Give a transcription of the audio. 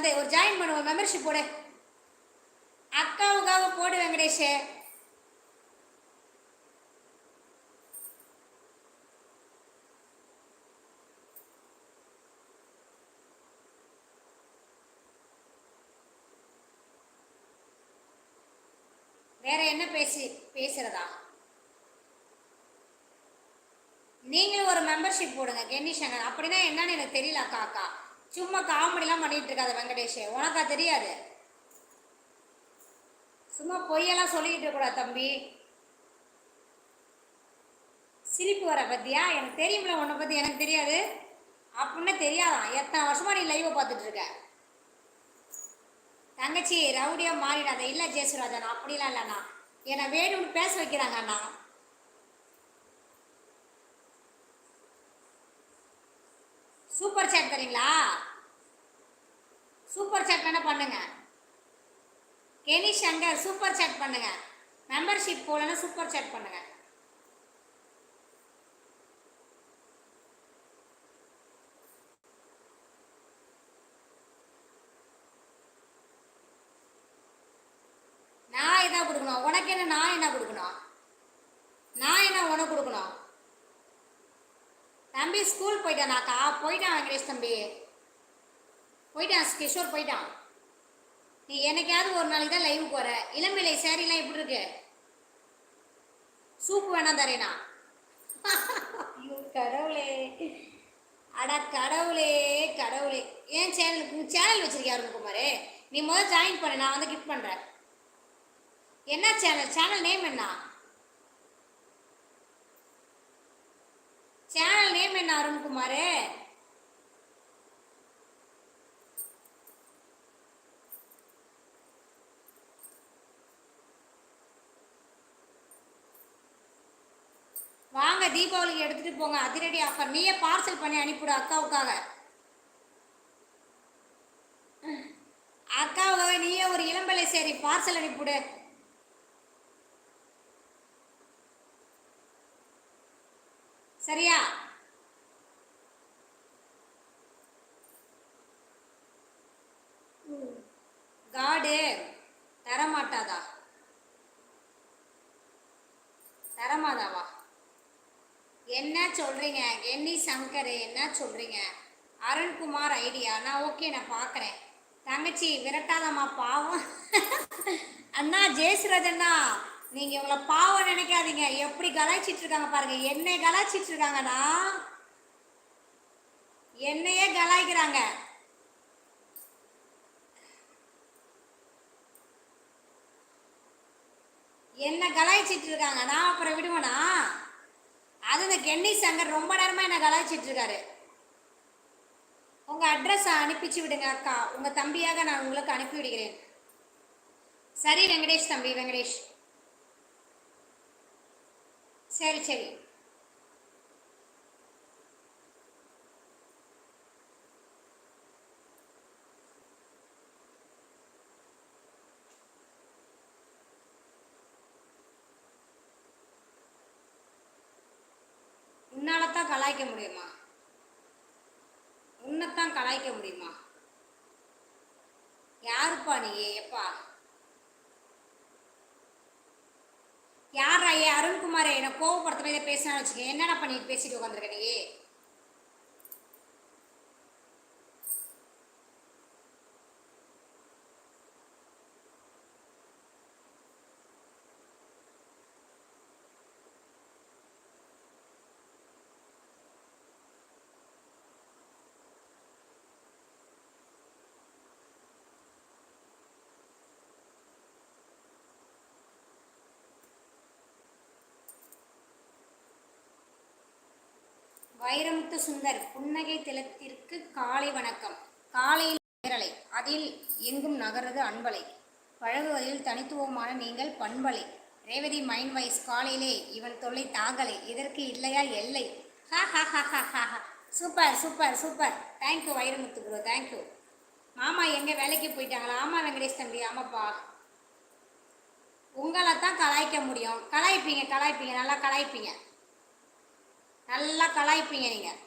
வந்து ஒரு ஜாயின் பண்ணுவோம் மெம்பர்ஷிப் போடு. அக்காவுக்காக போடு வெங்கடேஷ். வேற என்ன பேசி பேசுறதா? நீங்களும் ஒரு மெம்பர்ஷிப் போடுங்க கென்னி சங்கர். அப்படின்னா என்னன்னு எனக்கு தெரியல அக்கா அக்கா. சும்மா காமெடிலாம் பண்ணிகிட்டு இருக்காத வெங்கடேஷ். உனக்கா தெரியாது. சும்மா பொய்யெல்லாம் சொல்லிக்கிட்டு இருக்கக்கூடாது தம்பி. சிரிப்பு வர பற்றியா எனக்கு தெரியும்ல உன்னை பற்றி எனக்கு தெரியாது. அப்படின்னு தெரியாதான். எத்தனை வருஷமாக நீ லைவை பார்த்துட்ருக்க தங்கச்சி ரவுடியாக மாறிடாத. இல்லை ஜெயசுராஜன் அப்படிலாம் இல்லைண்ணா என்னை வேணும்னு பேச வைக்கிறாங்க சூப்பர் சேட் தரீங்களா? சூப்பர் சேட் வேணால் பண்ணுங்க. கெனி சங்கர் சூப்பர் சேட் பண்ணுங்க. மெம்பர்ஷிப் போலன்னா சூப்பர் சேட் பண்ணுங்க. நான் என்ன கொடுக்கணும்? உனக்கு என்ன நான் என்ன கொடுக்கணும்? நான் என்ன உனக்கு கொடுக்கணும்? தம்பி ஸ்கூல் போயிட்டானாக்கா போயிட்டான் வெங்கடேஷ் தம்பி. போயிட்டான் கிஷோர் போயிட்டான். நீ என்னைக்காவது ஒரு நாளைக்கு தான் லைவ் போகிற இளம்பிள்ளை சேரீலாம் எப்படி இருக்கு? சூப்பு வேணாம் தரேனா? ஐயோ கடவுளே. அட கடவுளே கடவுளே. ஏன் சேனல் சேனல் வச்சிருக்கியா அருண்குமாரே நீ முதல் ஜாயின் பண்ணு நான் வந்து கிஃப்ட் பண்ணுறேன் என்ன சேனல் சேனல் நேம் என்ன சேனல் நேம் என்ன அருண்குமாரே? வாங்க தீபாவளிக்கு எடுத்துட்டு போங்க. அதிரடி ஆஃபர் நீயே பார்சல் பண்ணி அனுப்பிவிடு அக்காவுக்காக. அக்காவுக்காக நீயே ஒரு இளம்பலை சரி பார்சல் அனுப்பிவிடு. சரியா? காடு தரமாட்டாதா? தரமாதாவா? என்ன சொல்கிறீங்க என்னி சங்கர் என்ன சொல்கிறீங்க அருண்குமார் ஐடியா. நான் ஓகே நான் பார்க்குறேன் தங்கச்சி விரட்டாதம்மா பாவம். அண்ணா ஜெயசுரஜண்ணா நீங்கள் நீங்க இவங்கள பாவம் நினைக்காதீங்க. எப்படி கலாய்ச்சிட்டு இருக்காங்க பாருங்க. என்னை கலாய்ச்சிட்டு இருக்காங்கண்ணா என்னையே கலாய்க்கிறாங்க. என்ன கலாய்ச்சிட்டு இருக்காங்க நான் அப்புறம் விடுவேனா? அது இந்த கென்னி சங்கர் ரொம்ப நேரமா என்ன கலாய்ச்சிட்டு இருக்காரு உங்க அட்ரஸ் அனுப்பிச்சு விடுங்க அக்கா. உங்க தம்பியாக நான் உங்களுக்கு அனுப்பி விடுகிறேன். சரி வெங்கடேஷ் தம்பி வெங்கடேஷ். சரி சரி. கலாய்க்க முடியுமா? உன்னைத்தான் கலாய்க்க முடியுமா? யாருப்பா நீ? எப்பா யார் ஐயா அருண்குமார் என்னை கோவப்படுத்துற இதை பேசினான்னு வச்சுக்க. என்னடா பண்ணி பேசிட்டு உட்காந்துருக்க நீ? வைரமுத்து சுந்தர் புன்னகை திலத்திற்கு காலை வணக்கம். காலையில் நேரலை அதில் எங்கும் நகர்றது அன்பலை. பழகுவதில் தனித்துவமான நீங்கள் பண்பலை. ரேவதி மைண்ட் வைஸ் காலையிலே இவன் தொல்லை தாங்கலை. இதற்கு இல்லையா? எல்லை. ஹா ஹா ஹா ஹா ஹா ஹா. Super super super. Thank you Vairamuthu bro thank you மாமா எங்கே வேலைக்கு போயிட்டாங்களா? ஆமாம் வெங்கடேஷ் தம்பி. ஆமாப்பா. உங்களை தான் கலாய்க்க முடியும். கலாய்ப்பீங்க கலாய்ப்பீங்க. நல்லா கலாய்ப்பீங்க. நல்லா கலாய்ப்பீங்க நீங்கள்